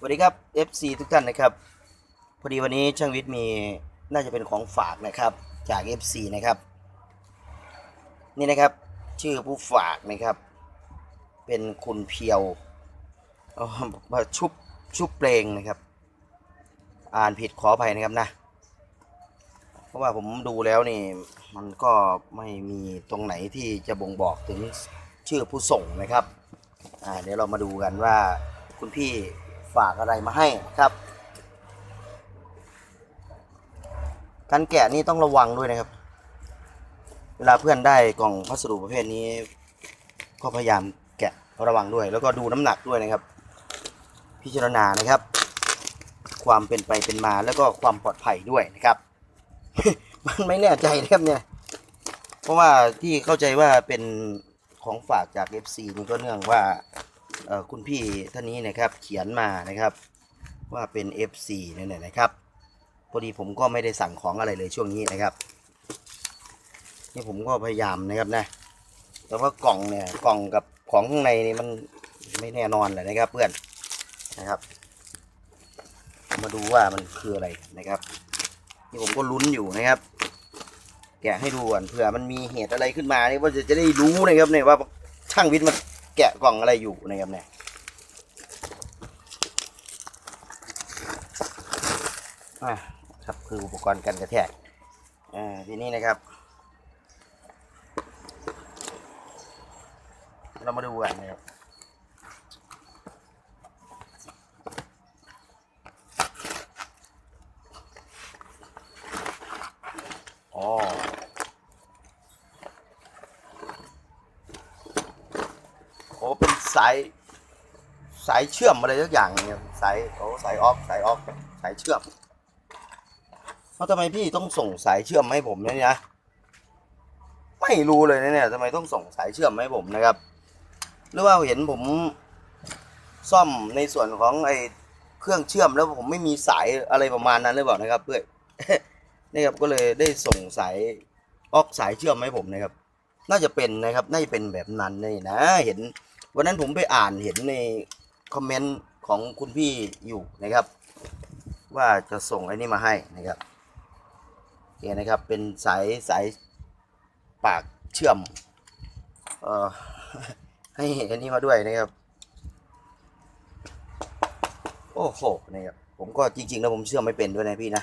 สวัสดีครับ FC ทุกท่านนะครับ พอดีวันนี้ช่างวิทย์มีน่าจะเป็นของฝากนะครับจาก FC นะครับ นี่นะครับชื่อผู้ฝากนะครับ เป็นคุณเพียวมาชุบชุบเปลงนะครับ อ่านผิดขออภัยนะครับนะ เพราะว่าผมดูแล้วนี่ มันก็ไม่มีตรงไหนที่จะบ่งบอกถึงชื่อผู้ส่งนะครับ อ่าเดี๋ยวเรามาดูกันว่าคุณพี่ ฝากอะไรมาให้ครับ การแกะนี่ต้องระวังด้วยนะครับ เวลาเพื่อนได้กล่องพัสดุประเภทนี้ ก็พยายามแกะระวังด้วย แล้วก็ดูน้ำหนักด้วยนะครับ พิจารณานะครับ ความเป็นไปเป็นมาแล้วก็ความปลอดภัยด้วยนะครับ มันไม่แน่ใจนะครับเนี่ยเพราะว่าที่เข้าใจว่าเป็นของฝากจาก FC นี่ก็เนื่องว่า คุณพี่ท่านนี้นะครับเขียนมานะครับว่าเป็น FC นั่นะนะครับพอดีผมก็ไม่ได้สั่งของอะไรเลยช่วงนี้นะครับนี่ผมก็พยายามนะครับนะแต่ว่ากล่องเนี่ยกล่องกับของข้างในนี่มันไม่แน่นอนเลยนะครับ เพื่อนนะครับ มาดูว่ามันคืออะไรนะครับนี่ผมก็ลุ้นอยู่นะครับ แกะให้ดูก่อนเผื่อมันมีเหตุอะไรขึ้นมาเนี่ยว่าจะจะได้รู้นะครับเนี่ยว่าช่างวิทย์มัน แกะกล่องอะไรอยู่นะครับเนี่ยอะครับคืออุปกรณ์กันกระแทกอ่าทีนี้นะครับ เรามาดูกันนะครับอ๋อ โอ้เป็น สายสายเชื่อมอะไรสักอย่างเนี่ยสายโอ้สายออกสายออกสายเชื่อมเพราะทำไมพี่ต้องส่งสายเชื่อมให้ผมเนี่ยนะไม่รู้เลยนะเนี่ยทำไมต้องส่งสายเชื่อมให้ผมนะครับ หรือว่าเห็นผมซ่อมในส่วนของไอ้เครื่องเชื่อมแล้วผมไม่มีสายอะไรประมาณนั้นหรือเปล่านะครับ เพื่อนนี่ครับก็เลยได้ส่งสายออกสายเชื่อมให้ผมนะครับ น่าจะเป็นนะครับ น่าจะเป็นแบบนั้นนี่นะ เห็น วันนั้นผมไปอ่านเห็นในคอมเมนต์ของคุณพี่อยู่นะครับ ว่าจะส่งไอ้นี่มาให้นะครับโอเคนะครับเป็นสายสายปากเชื่อมเอ่อให้อันนี้มาด้วยนะครับ โอ้โหนะครับผมก็จริงๆแล้วผมเชื่อมไม่เป็นด้วยนะพี่นะ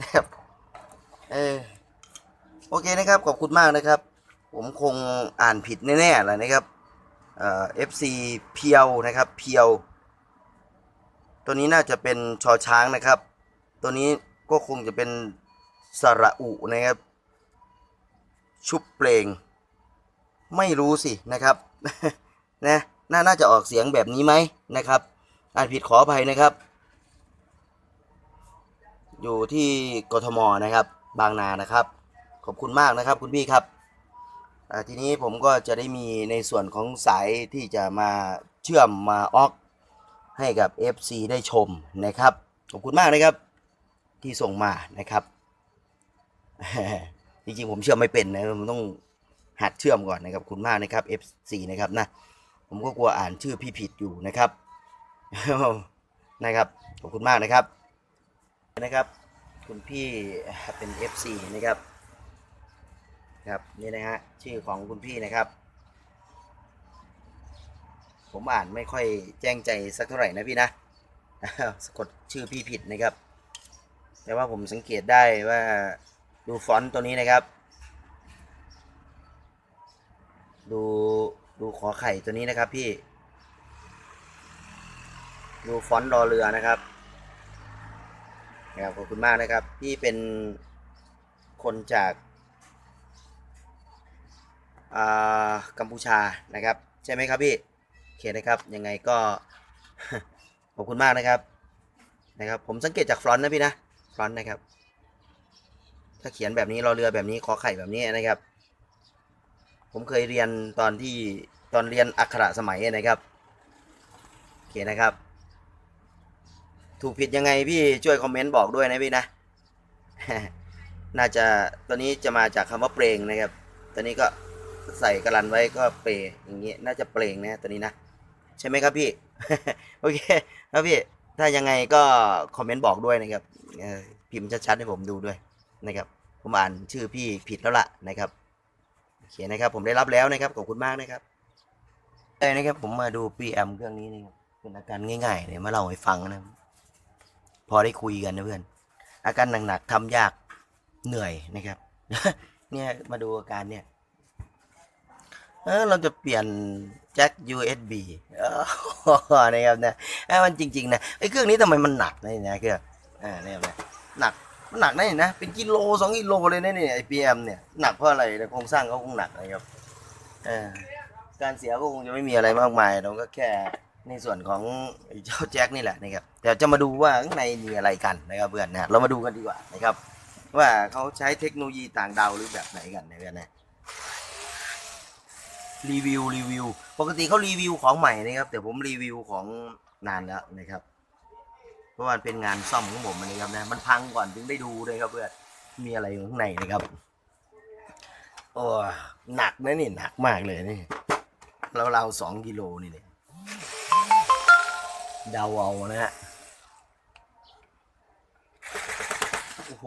นะครับเออโอเคนะครับขอบคุณมากนะครับ ผมคงอ่านผิดแน่ๆแหละนะครับ เอ่อ FC เพียวนะครับเพียว ตัวนี้น่าจะเป็นชอช้างนะครับ ตัวนี้ก็คงจะเป็นสระอุนะครับ ชุบเปลง ไม่รู้สินะครับนะน่าน่าจะออกเสียงแบบนี้ไหมนะครับอ่านผิดขออภัยนะครับ อยู่ที่กทมนะครับ บางนานะครับ ขอบคุณมากนะครับคุณพี่ครับ ทีนี้ผมก็จะได้มีในส่วนของสายที่จะมาเชื่อมมาออกให้กับ FC ได้ชมนะครับ ขอบคุณมากนะครับ ที่ส่งมานะครับ จริงๆผมเชื่อมไม่เป็นนะผมต้องหัดเชื่อมก่อนนะครับขอบคุณมากนะครับ F4 นะครับนะผมก็กลัวอ่านชื่อพี่ผิดอยู่นะครับนะครับขอบคุณมากนะครับนะครับ คุณพี่เป็น F4 นะครับ ครับนี่นะฮะชื่อของคุณพี่นะครับ ผมอ่านไม่ค่อยแจ้งใจสักเท่าไหร่นะพี่นะสะกดชื่อพี่ผิดนะครับ แต่ว่าผมสังเกตได้ว่าดูฟอนต์ตัวนี้นะครับ ดูดูขอไข่ตัวนี้นะครับพี่ ดูฟอนต์รอเรือนะครับนะครับขอบคุณมากนะครับ พี่เป็นคนจาก กัมพูชานะครับ ใช่ไหมครับพี่โอเคนะครับยังไงก็ขอบคุณมากนะครับนะครับ ผมสังเกตจากฟรอนต์นะพี่นะฟรอนต์นะครับ ถ้าเขียนแบบนี้รอเรือแบบนี้ขอไข่แบบนี้นะครับ ผมเคยเรียนตอนที่ตอนเรียนอักขระสมัยนะครับโอเคนะครับ ถูกผิดยังไงพี่ช่วยคอมเมนต์บอกด้วยนะพี่นะน่าจะตัวนี้จะมาจากคำว่าเปลงนะครับ ตัวนี้ก็ ใส่กระลันไว้ก็เปรอย่างนี้น่าจะเปลงนะตัวนี้นะ ใช่ไหมครับพี่ โอเคแล้วพี่ ถ้ายังไงก็คอมเมนต์บอกด้วยนะครับพิมพ์ชัดๆให้ผมดูด้วยนะครับ ผมอ่านชื่อพี่ผิดแล้วล่ะนะครับโอเคนะครับ ผมได้รับแล้วนะครับขอบคุณมากนะครับได้นะครับ ผมมาดูปีแอมเครื่องนี้นะครับเป็นอาการง่ายๆเนี่ยมาเล่าให้ฟังนะพอได้คุยกันนะเพื่อน อาการหนักๆทำยากเหนื่อยนะครับ เนี่ยมาดูอาการเนี่ย เออเราจะเปลี่ยนแจ็ค USB นะครับนะเอ้มันจริง ๆ นะไอ้เครื่องนี้ทำไมมันหนักนะเนี่ยเครื่องอ่าเนี่ยนะหนักมันหนักนะนี่นะเป็นกิโลสองกิโลเลยนะเนี่ยไอพีเอ็มเนี่ยหนักเพราะอะไรโครงสร้างเขาคงหนักนะครับการเสียก็คงจะไม่มีอะไรมากมายเราก็แค่ในส่วนของไอเจ้าแจ็คนี่แหละนะครับแต่จะมาดูว่าข้างในมีอะไรกันนะครับเพื่อนนะเรามาดูกันดีกว่านะครับ ว่าเขาใช้เทคโนโลยีต่างดาวหรือแบบไหนกันนะเพื่อนนะ รีวิวรีวิว ปกติเขารีวิวของใหม่นะครับ แต่ผมรีวิวของนานแล้วนะครับ เพราะว่ามันเป็นงานซ่อมของผมนะครับนะ มันพังก่อนถึงได้ดูเลยครับเพื่อน มีอะไรอยู่ข้างในนะครับ โอ้หนักนะนี่หนักมากเลยนี่ เราเราสองกิโลนี่เนี่ยเดาเอานะฮะ โอ้โห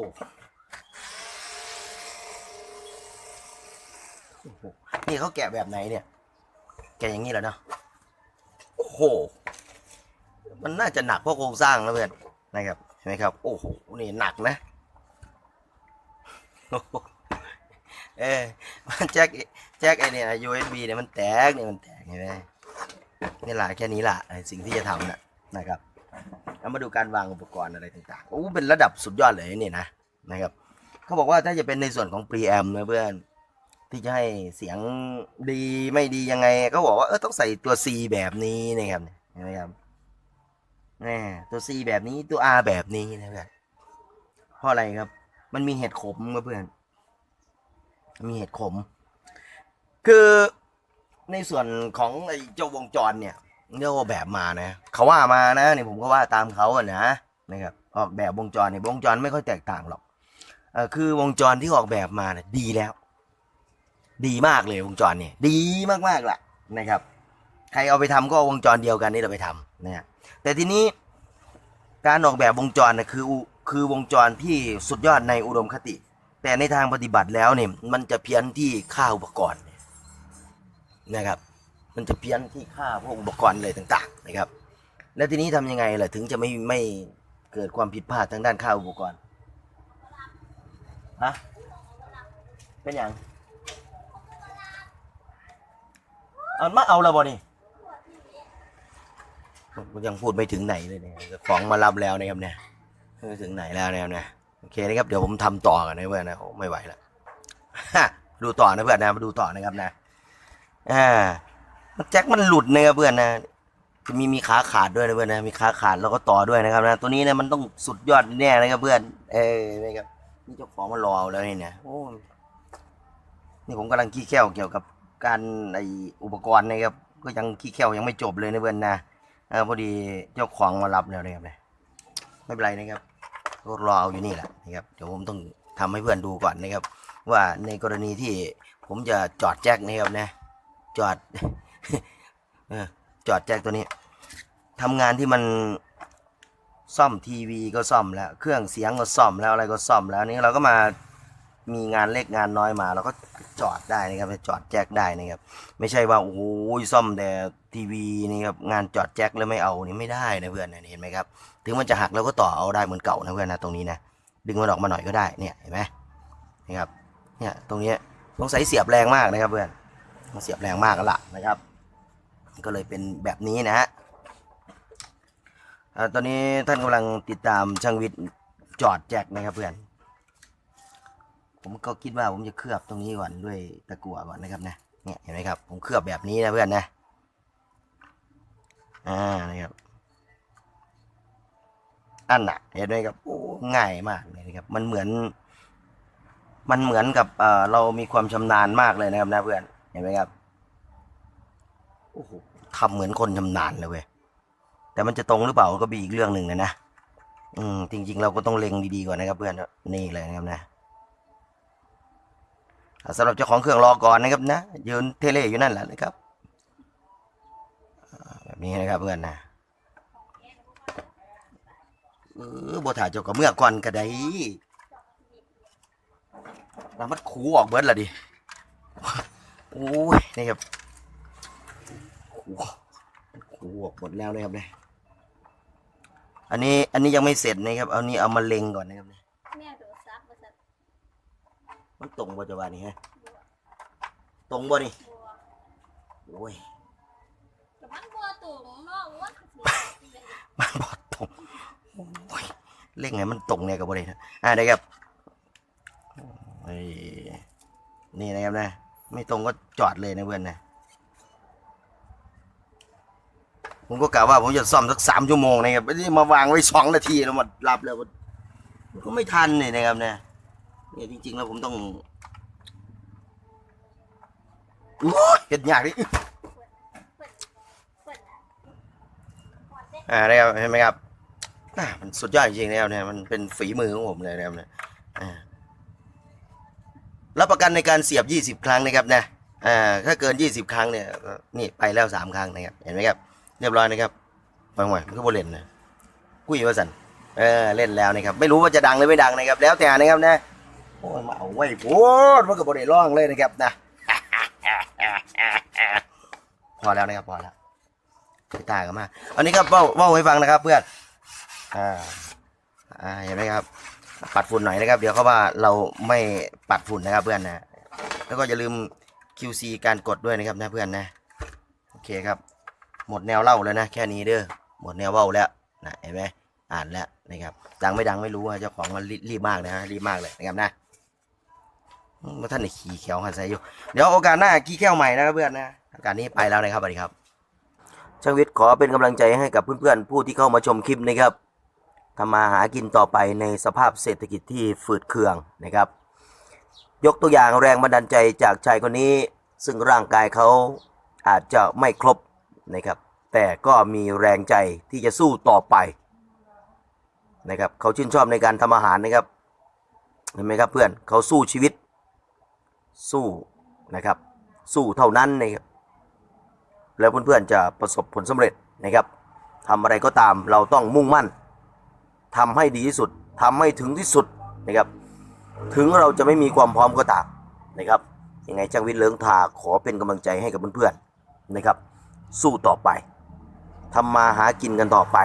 โอ้โห นี่เขาแกะแบบไหนเนี่ย แกะอย่างนี้เหรอเนาะโอ้โห มันน่าจะหนักเพราะโครงสร้างนะเพื่อนนะครับเห็นไหมครับ โอ้โหนี่หนักนะเออมันแจ็คแจ็คไอเนี่ย USB เนี่ยมันแตกเนี่ยมันแตกเห็นไหมนี่แหละแค่นี้แหละไอสิ่งที่จะทำนะนะครับแล้วมาดูการวางอุปกรณ์อะไรต่างๆโอ้เป็นระดับสุดยอดเลยนี่นะนะครับเขาบอกว่าถ้าจะเป็นในส่วนของ preamp นะเพื่อน ที่จะให้เสียงดีไม่ดียังไง ก็บอกว่าเออต้องใส่ตัว C แบบนี้นะครับเห็นไหมครับแน่ตัว C แบบนี้ตัว R แบบนี้นะเพื่อนเพราะอะไรครับ มันมีเห็ดขมครับเพื่อน มีเห็ดขม คือในส่วนของไอ้เจ้าวงจรเนี่ยเรียกว่าแบบมานะเขาว่ามานะเนี่ยผมก็ว่าตามเขาอะนะนะครับออกแบบวงจรเนี่ยวงจรไม่ค่อยแตกต่างหรอกเออคือวงจรที่ออกแบบมาเนี่ยดีแล้ว ดีมากเลยวงจรเนี่ยดีมากๆแหละนะครับ ใครเอาไปทำก็วงจรเดียวกันนี่เราไปทำนะฮะแต่ทีนี้การออกแบบวงจรนะคือคือวงจรที่สุดยอดในอุดมคติ แต่ในทางปฏิบัติแล้วเนี่ยมันจะเพี้ยนที่ค่าอุปกรณ์นะครับ มันจะเพี้ยนที่ค่าพวกอุปกรณ์เลยต่างๆนะครับ แล้วทีนี้ทำยังไงล่ะถึงจะไม่ไม่เกิดความผิดพลาดทางด้านค่าอุปกรณ์ฮะเป็นอย่าง เอามาเอาและบ่นี่ยังพูดไม่ถึงไหนเลยเนี่ยของมารับแล้วนะครับเนี่ยไม่ถึงไหนแล้วนะครับเนี่ยโอเคนะครับเดี๋ยวผมทำต่อกันนะเพื่อนนะโอ้ไม่ไหวแล้วฮะดูต่อนะเพื่อนนะมาดูต่อนะครับนะอ่าแจ็คมันหลุดนะครับเพื่อนนะจะมีมีขาขาดด้วยนะเพื่อนนะมีขาขาดแล้วก็ต่อด้วยนะครับนะตัวนี้เนี่ยมันต้องสุดยอดแน่นะครับเพื่อน เออนะครับนี่เจ้าของมารอเอาแล้วนี่เนี่ยโอ้นี่ผมกำลังขี้แค้วเกี่ยวกับ การไออุปกรณ์นะครับ ก็ยังขี้แควยังไม่จบเลยนะเพื่อนนะเออพอดีเจ้าของมารับแล้วนะครับเนี่ยไม่เป็นไรนะครับก็รอเอาอยู่นี่แหละนะครับเดี๋ยวผมต้องทำให้เพื่อนดูก่อนนะครับ ว่าในกรณีที่ผมจะจอดแจ็คนะครับนะ จอดเออจอดแจ็คตัวนี้ทำงานที่มันซ่อมทีวีก็ซ่อมแล้ว เครื่องเสียงก็ซ่อมแล้วอะไรก็ซ่อมแล้วนี่เราก็มามีงานเล็กงานน้อยมาเราก็ จอดได้นะครับจอดแจ็คได้นะครับ ไม่ใช่ว่าโอ้โหซ่อมแต่ทีวีนี่ครับงานจอดแจ็คแล้วไม่เอานี่ไม่ได้นะเพื่อนเห็นไหมครับถึงมันจะหักเราก็ต่อเอาได้เหมือนเก่านะเพื่อนนะตรงนี้นะดึงมันออกมาหน่อยก็ได้เนี่ยเห็นไหมนะครับเนี่ยตรงนี้สงสัยเสียบแรงมากนะครับเพื่อนมันเสียบแรงมากแล้วล่ะนะครับก็เลยเป็นแบบนี้นะฮะตอนนี้ท่านกำลังติดตามช่างวิทย์จอดแจ็คนะครับเพื่อน ผมก็คิดว่าผมจะเคลือบตรงนี้ก่อนด้วยตะกั่วก่อนนะครับนะเนี่ยเห็นไหมครับ ผมเคลือบแบบนี้นะเพื่อนนะอ่านะครับอันน่ะเห็นไหมครับโอ้ง่ายมากเลยนะครับมันเหมือน มันเหมือนกับเอ่อเรามีความชำนาญมากเลยนะครับนะเพื่อนเห็นไหมครับโอ้โหทำเหมือนคนชำนาญเลยเว้ยแต่มันจะตรงหรือเปล่าก็เป็นอีกเรื่องหนึ่งนะนะอืมจริง ๆ เราก็ต้องเล็งดีๆก่อนนะครับเพื่อนนี่เลยนะครับนะ สำหรับเจ้าของเครื่องรอก่อนนะครับนะยืนเทเลอยู่นั่นแหละนะครับแบบนี้นะครับเพื่อนนะเออบถ่ายเจ้าก็เมื่อก่อนก็ได้แล้วมันขูออกเบิดละดิโอ้ยนี่ครับขูขูออกหมดแล้วเลยครับเนี่ยอันนี้อันนี้ยังไม่เสร็จนะครับเอานี้เอามาเล็งก่อนนะครับเนี่ย ม่โดนซักมาสัตว์มันตรงบ่จะว่านี่ฮะตรงบ่นี่บัวโอ้ยแต่มันบัวตุ่มเนาะว่าสิมันบอดตรงโอ้ยเล่งไงมันตรงเนี่ยกับบ่ได้นะอ่าได้ครับไอ้นี่นะครับนะ ไม่ตรงก็จอดเลยนะเพื่อนนะผมก็กะว่าผมจะซ่อมสักสามชั่วโมงนะครับไม่ได้มาวางไว้สองนาทีแล้วมารับแล้วมันก็ไม่ทันเลยนะครับเนี่ย เนี่ยจริง ๆ แล้วผมต้องโอ้ยเห็ดยากดิเปิดเปิดหอดเด้อ่าได้ครับเห็นไหมครับอ่ามันสุดยอดจริงๆแล้วเนี่ยมันเป็นฝีมือของผมเลยนะครับเนี่ยอ่ารับประกันในการเสียบ 20 ครั้งนะครับนะอ่าถ้าเกิน 20 ครั้งเนี่ยนี่ไปแล้ว 3 ครั้งนะครับเห็นไหมครับเรียบร้อยนะครับไปหน่อยมันก็บเล่นนะกุ้ยว่าสันเออเล่นแล้วนะครับ ไม่รู้ว่าจะดังหรือไม่ดังนะครับ แล้วแต่นะครับนะ อ้ยมาเอาไว้โพดมันก็บได้ร้องเลยนะครับนะ พอแล้วนะครับพอแล้วไปตากันมาอันนี้ครับเว้าเว้าให้ฟังนะครับ เพื่อนอ่าอ่าเห็นไหมครับ ปัดฝุ่นหน่อยนะครับ เดี๋ยวเขาว่าเราไม่ปัดฝุ่นนะครับ เพื่อนนะแล้วก็อย่าลืม QC การกดด้วยนะครับนะเพื่อนนะโอเคครับ หมดแนวเล่าแล้วนะแค่นี้เด้อหมดแนวเว้าแล้วนะเห็นไหมอ่านแล้วนะครับดังไม่ดังไม่รู้อะเจ้าของมันรีบรีบมากนะฮะรีบมากเลยนะครับนะ อืมท่านขี่เขียวหันใส่อยู่ เดี๋ยวโอกาสหน้าขี้แก้วใหม่นะครับเพื่อนนะโอกาสนี้ไปแล้วนะครับสวัสดีครับ ช่างวิทย์ขอเป็นกำลังใจให้กับเพื่อนๆผู้ที่เข้ามาชมคลิปนะครับทำมาหากินต่อไปในสภาพเศรษฐกิจที่ฝืดเคืองนะครับ ยกตัวอย่างแรงบันดาลใจจากชายคนนี้ ซึ่งร่างกายเขาอาจจะไม่ครบนะครับ แต่ก็มีแรงใจที่จะสู้ต่อไปนะครับเขาชื่นชอบในการทำอาหารนะครับเห็นไหมครับเพื่อนเขาสู้ชีวิต สู้นะครับ สู้เท่านั้นนะครับแล้วเพื่อนๆจะประสบผลสำเร็จนะครับทำอะไรก็ตามเราต้องมุ่งมั่นทำให้ดีที่สุดทำให้ถึงที่สุดนะครับ ถึงเราจะไม่มีความพร้อมก็ตามนะครับยังไงช่างวิทย์เลิงทาขอเป็นกำลังใจให้กับเพื่อนๆนะครับ สู้ต่อไปทำมาหากินกันต่อไป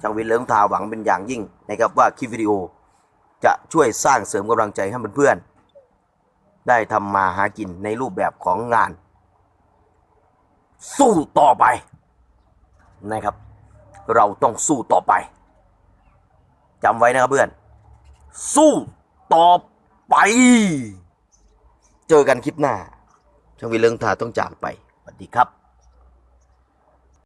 ช่างวิทย์เลิงทาหวังเป็นอย่างยิ่งนะครับว่าคลิปวิดีโอจะช่วยสร้างเสริมกำลังใจให้เพื่อนๆ ได้ทำมาหากินในรูปแบบของงาน สู้ต่อไปนะครับ เราต้องสู้ต่อไปจำไว้นะครับเพื่อน สู้ต่อไป เจอกันคลิปหน้าช่างวิเรื่องทาต้องจากไปสวัสดีครับ